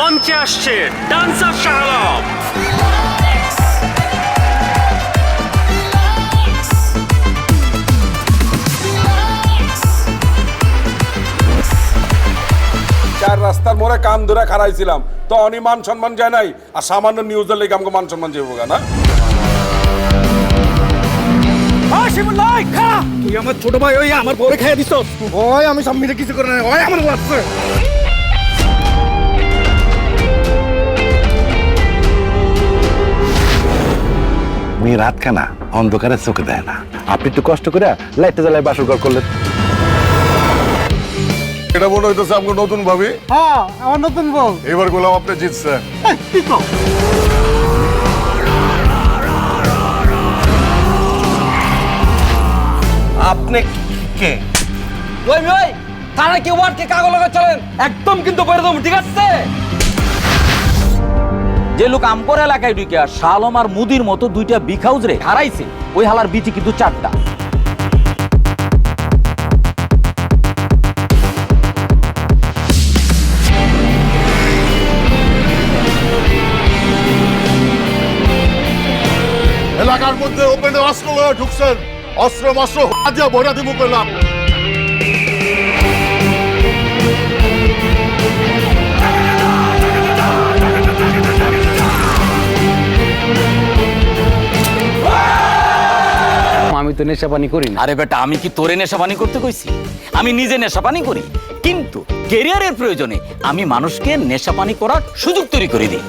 মঞ্চে আসছে ডান্সার চার রাস্তার মোড়ে কান ধরে খারাইছিলাম তো অনি মান সম্মান যায় নাই আর সামান্য নিউজের লেগে আমাকে মান সম্মান যাব না? তুই আমার ছোট ভাই ওই আমার বউরে খাইয়ে দিছ ওই আমি সব মিলে কিছু করে না ওই আমার লাগছে মেয়ে রাত খানা অন্ধকারে চোখে দেয় না। আপনি একটু কষ্ট করে লাইটটা জ্বালায় বাসর ঘর করলেন। এটা মনে হইতেছে আমাকে নতুন ভাবি। হ্যাঁ আমার নতুন বউ। এবার গোলাম আপনি জিতছে কি কও? আপনি কে? ওই ওই থানা কি ওয়ার্ডকে কাগজ লাগা চলেন? একদম কিন্তু করে দেবো ঠিক আছে? যে লোক আমপর এলাকায় ঢুকে শালম আর মুদির মতো দুইটা বিগ হাউস রে হারাইছে, ওই হালার বিচি কিন্তু চারটা। এলাকার মধ্যে ওপেন অস্ত্র ঢুকছেন। অস্ত্র মস্ত্র ভরা দিব করলাম তো নেশা পানি করি না। আরে বেটা, আমি কি তোরে নেশাপানি করতে কইছি? আমি নিজে নেশাপানি করি, কিন্তু কেরিয়ারের প্রয়োজনে আমি মানুষকে নেশাপানি করার সুযোগ তৈরি করে দিই।